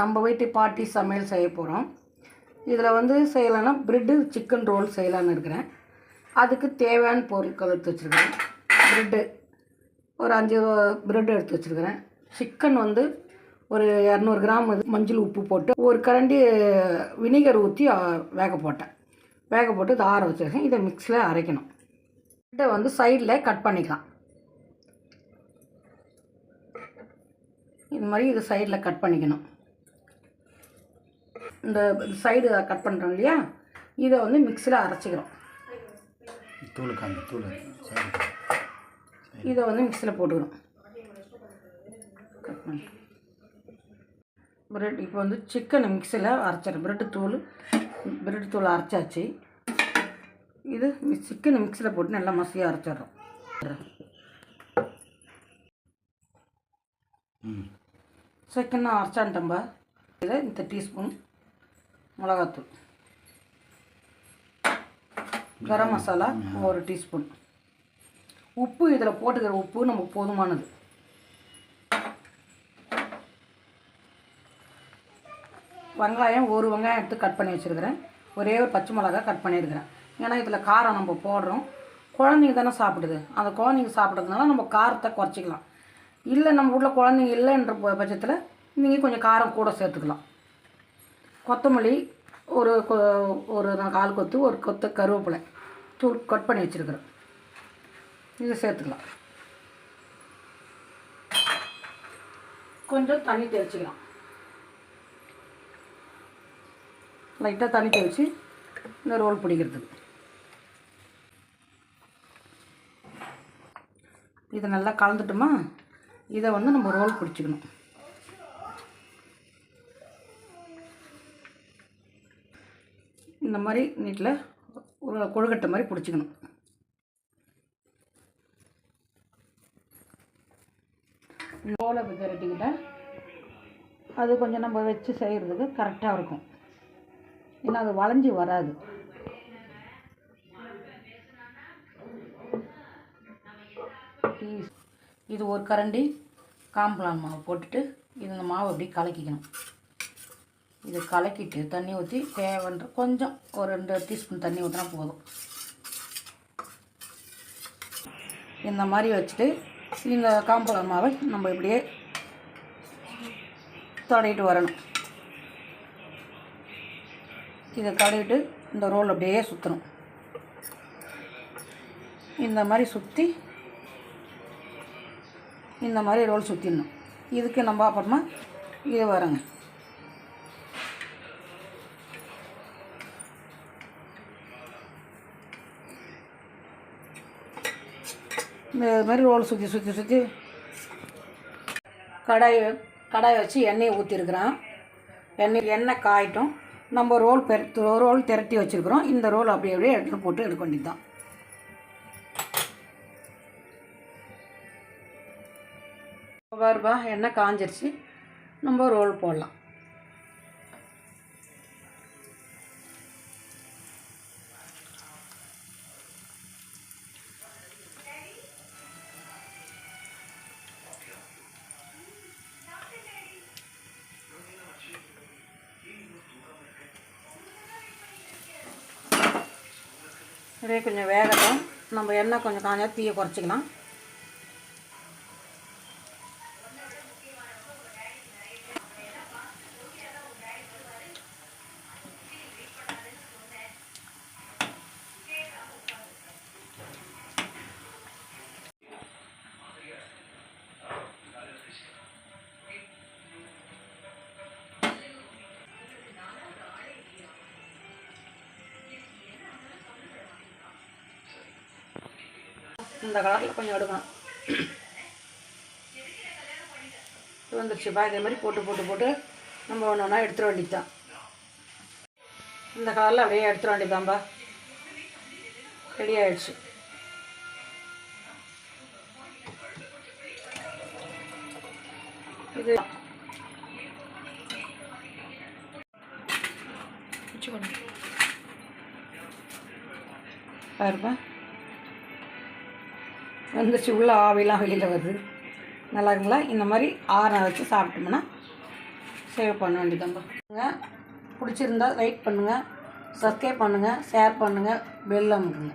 நம்ம வீட்டு பாட்டி சமையல் செய்ய போகிறோம் இதில் வந்து செய்யலைன்னா ப்ரெட்டு சிக்கன் ரோல் செய்யலான்னு இருக்கிறேன். அதுக்கு தேவையான பொருட்கள் எடுத்து வச்சுருக்கிறேன். ப்ரெட்டு ஒரு அஞ்சு ப்ரெட் எடுத்து வச்சுருக்கிறேன். சிக்கன் வந்து ஒரு இரநூறு கிராம் மஞ்சள் உப்பு போட்டு ஒரு கரண்டி வினிகர் ஊற்றி வேக போட்டேன். வேக போட்டு இதை ஆற வச்சுருக்கேன். இதை மிக்ஸில் அரைக்கணும். ப்ரெட்டை வந்து சைடில் கட் பண்ணிக்கலாம். இது மாதிரி இது சைடில் கட் பண்ணிக்கணும். இந்த சைடு கட் பண்ணுறோம் இல்லையா? இதை வந்து மிக்ஸியில் அரைச்சிக்கிறோம். இதை வந்து மிக்ஸியில் போட்டுக்கணும் கட் பண்ணி. பிரெட் இப்போ வந்து சிக்கனை மிக்ஸியில் அரைச்சிடும் பிரெட்டு தூள் பிரெட் தூள் அரைச்சாச்சு. இது சிக்கனை மிக்ஸியில் போட்டு நல்லா மசியாக அரைச்சிடுறோம். சிக்கன் அரைச்சான்ட்டம்பா இதில் இந்த டீஸ்பூன் மிளகாத்தூள். கரம் மசாலா ஒரு டீஸ்பூன். உப்பு இதில் போட்டுக்கிற உப்பு நமக்கு போதுமானது. வெங்காயம் ஒரு வெங்காயம் எடுத்து கட் பண்ணி வச்சுருக்கிறேன். ஒரே ஒரு பச்சை மிளகா கட் பண்ணியிருக்கிறேன். ஏன்னா இதில் காரம் நம்ம போடுறோம். குழந்தைங்க தானே சாப்பிடுது. அந்த குழந்தைங்க சாப்பிட்றதுனால நம்ம காரத்தை குறைச்சிக்கலாம். இல்லை நம்ம வீட்டில் குழந்தைங்க இல்லைன்ற ப- பட்சத்தில் நீங்கள் கொஞ்சம் காரம் கூட சேர்த்துக்கலாம். கொத்தமல்லி ஒரு கொ- ஒரு கால் கொத்து ஒரு கொத்து கருவேப்பிலை. தூள் கட் பண்ணி வச்சுருக்குறேன் இதை சேர்த்துக்கலாம். கொஞ்சம் தண்ணி தெளிச்சிக்கலாம் லைட்டாக தண்ணி தெளித்து இந்த ரோல் பிடிக்கிறதுக்கு. இதை நல்லா கலந்துட்டோமா? இதை வந்து நம்ம ரோல் பிடிச்சிக்கணும். இந்த மாதிரி நீட்டில் ஒரு கொழுக்கட்டை மாதிரி பிடிச்சிக்கணும். ரோலை திரட்டிக்கிட்டால் அது கொஞ்சம் நம்ம வச்சு செய்கிறதுக்கு கரெக்டாக இருக்கும். ஏன்னா அது வளைஞ்சி வராது. இது ஒரு கரண்டி காம்பளான் மாவு போட்டுட்டு இது இந்த மாவு அப்படியே கலக்கிக்கணும். இது கலக்கிட்டு தண்ணி ஊற்றி தேவைன்ற கொஞ்சம் ஒரு ரெண்டு டீஸ்பூன் தண்ணி ஊற்றினா போதும். இந்த மாதிரி வச்சுட்டு இந்த காம்ப்ளான் மாவை நம்ம இப்படியே தடவிட்டு வரணும். இதை தடவிட்டு இந்த ரோல் அப்படியே சுற்றணும் இந்த மாதிரி சுற்றி இந்த மாதிரி ரோல் சுற்றிடணும் இதுக்கு நம்ம அப்புறமா இது வரங்க. இந்த மாதிரி ரோல் சுற்றி சுற்றி சுற்றி கடாய் கடாய் வச்சு எண்ணெயை ஊற்றிருக்கிறேன் எண்ணெய் எண்ணெய் காயிட்டும். நம்ம ரோல் பெரு ரோல் திரட்டி வச்சுருக்குறோம். இந்த ரோல் அப்படி அப்படியே எடுத்து போட்டு எடுக்க வேண்டியது தான் பாருப்பா எண்ணெய் காஞ்சிருச்சு. நம்ம ரோல் போடலாம். இதே கொஞ்சம் வேகட்டும். நம்ம எண்ணெய் கொஞ்சம் காஞ்சா தீயை குறைச்சிக்கலாம். இந்த கலரில் கொஞ்சம் எடுக்கணும். இது வந்துருச்சுப்பா இதே மாதிரி போட்டு போட்டு போட்டு நம்ம ஒன்று ஒன்றா எடுத்துட வேண்டியதுதான். இந்த கலரில் அப்படியே எடுத்துட வேண்டியதான்பா ரெடி ஆகிடுச்சு இது பாருப்பா வந்துச்சு. உள்ள ஆவிலாம் வெளியில் வருது. நல்லா இருக்குங்களா? இந்த மாதிரி ஆற வச்சு சாப்பிட்டோம்னா சேவ் பண்ண வேண்டியதாங்க பிடிச்சிருந்தா லைக் பண்ணுங்கள் சப்ஸ்கிரைப் பண்ணுங்கள் ஷேர் பண்ணுங்கள் பெல் அமுக்குங்க.